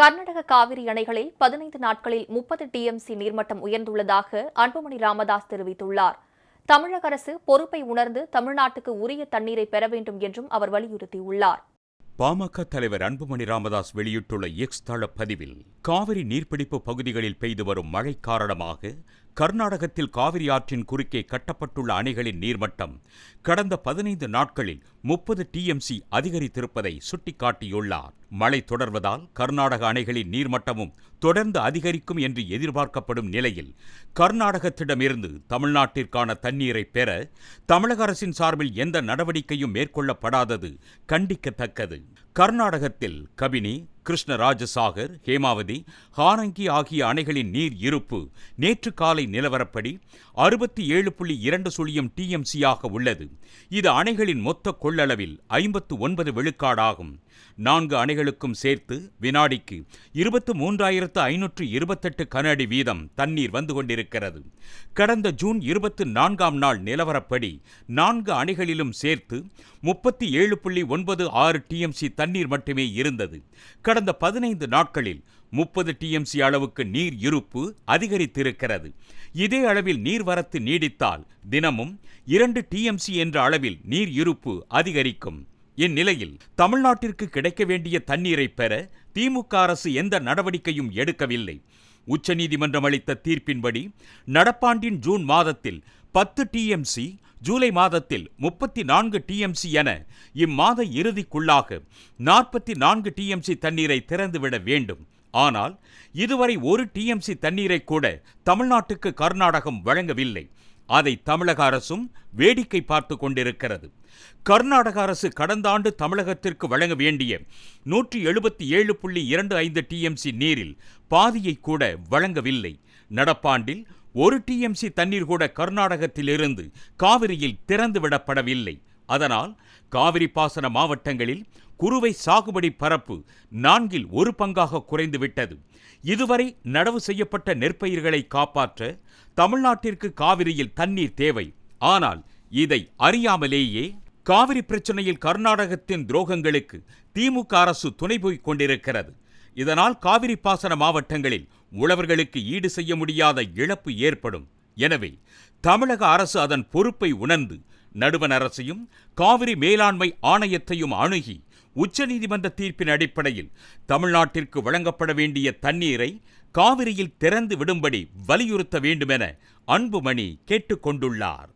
கர்நாடக காவிரி அணைகளில் பதினைந்து நாட்களில் முப்பது டிஎம்சி நீர்மட்டம் உயர்ந்துள்ளதாக அன்புமணி ராமதாஸ் தெரிவித்துள்ளார். தமிழக அரசு பொறுப்பை உணர்ந்து தமிழ்நாட்டுக்கு உரிய தண்ணீரை பெற வேண்டும் என்றும் அவர் வலியுறுத்தியுள்ளார். பாமக தலைவர் அன்புமணி ராமதாஸ் வெளியிட்டுள்ள எக்ஸ் தள பதிவில் காவிரி நீர்பிடிப்பு பகுதிகளில் பெய்து வரும் மழை காரணமாக கர்நாடகத்தில் காவிரி ஆற்றின் குறுக்கே கட்டப்பட்டுள்ள அணைகளின் நீர்மட்டம் கடந்த பதினைந்து நாட்களில் முப்பது டிஎம்சி அதிகரித்திருப்பதை சுட்டிக்காட்டியுள்ளார். மழை தொடர்வதால் கர்நாடக அணைகளின் நீர்மட்டமும் தொடர்ந்து அதிகரிக்கும் என்று எதிர்பார்க்கப்படும் நிலையில் கர்நாடகத்திடமிருந்து தமிழ்நாட்டிற்கான தண்ணீரை பெற தமிழக அரசின் சார்பில் எந்த நடவடிக்கையும் மேற்கொள்ளப்படாதது கண்டிக்கத்தக்கது. கர்நாடகத்தில் கபினி கிருஷ்ணராஜசாகர் ஹேமாவதி ஹாரங்கி ஆகிய அணைகளின் நீர் இருப்பு நேற்று காலை நிலவரப்படி அறுபத்தி ஏழு புள்ளி இரண்டு சுழியம் டிஎம்சியாக உள்ளது. இது அணைகளின் மொத்த கொள்ளளவில் ஐம்பத்து ஒன்பது விழுக்காடாகும். நான்கு அணைகளுக்கும் சேர்த்து வினாடிக்கு இருபத்து மூன்றாயிரத்து ஐநூற்று இருபத்தெட்டு கன அடி வீதம் தண்ணீர் வந்து கொண்டிருக்கிறது. கடந்த ஜூன் இருபத்து நான்காம் நாள் நிலவரப்படி நான்கு அணைகளிலும் சேர்த்து முப்பத்தி ஏழு புள்ளி ஒன்பது ஆறு டிஎம்சி தண்ணீர் மட்டுமே இருந்தது. கடந்த கடந்த பதினைந்து நாட்களில் முப்பது டிஎம்சி அளவுக்கு நீர் இருப்பு அதிகரித்திருக்கிறது. இதே அளவில் நீர்வரத்து நீடித்தால் தினமும் இரண்டு டிஎம்சி என்ற அளவில் நீர் இருப்பு அதிகரிக்கும். இந்நிலையில் தமிழ்நாட்டிற்கு கிடைக்க வேண்டிய தண்ணீரை பெற திமுக அரசு எந்த நடவடிக்கையும் எடுக்கவில்லை. உச்சநீதிமன்றம் அளித்த தீர்ப்பின்படி நடப்பாண்டின் ஜூன் மாதத்தில் பத்து டிஎம்சி ஜூலை மாதத்தில் முப்பத்தி நான்கு டிஎம்சி என இம்மாத இறுதிக்குள்ளாக நாற்பத்தி நான்கு டிஎம்சி தண்ணீரை திறந்துவிட வேண்டும். ஆனால் இதுவரை ஒரு டிஎம்சி தண்ணீரை கூட தமிழ்நாட்டுக்கு கர்நாடகம் வழங்கவில்லை. அதை தமிழக அரசும் வேடிக்கை பார்த்து கொண்டிருக்கிறது. கர்நாடக அரசு கடந்த ஆண்டு தமிழகத்திற்கு வழங்க வேண்டிய நூற்றி எழுபத்தி ஏழு புள்ளி இரண்டு ஐந்து டிஎம்சி நீரில் பாதியை கூட வழங்கவில்லை. நடப்பாண்டில் ஒரு டிஎம்சி தண்ணீர் கூட கர்நாடகத்திலிருந்து காவிரியில் திறந்துவிடப்படவில்லை. அதனால் காவிரி பாசன மாவட்டங்களில் குறுவை சாகுபடி பரப்பு நான்கில் ஒரு பங்காக குறைந்துவிட்டது. இதுவரை நடவு செய்யப்பட்ட நெற்பயிர்களை காப்பாற்ற தமிழ்நாட்டிற்கு காவிரியில் தண்ணீர் தேவை. ஆனால் இதை அறியாமலேயே காவிரி பிரச்சனையில் கர்நாடகத்தின் துரோகங்களுக்கு திமுக அரசு துணை போய்க் கொண்டிருக்கிறது. இதனால் காவிரி பாசன மாவட்டங்களில் உழவர்களுக்கு ஈடு செய்ய முடியாத இழப்பு ஏற்படும். எனவே தமிழக அரசு அதன் பொறுப்பை உணர்ந்து நடுவண் அரசையும் காவிரி மேலாண்மை ஆணையத்தையும் அணுகி உச்சநீதிமன்ற தீர்ப்பின் அடிப்படையில் தமிழ்நாட்டிற்கு வழங்கப்பட வேண்டிய தண்ணீரை காவிரியில் திறந்து விடும்படி வலியுறுத்த வேண்டுமென அன்புமணி கேட்டுக்கொண்டுள்ளார்.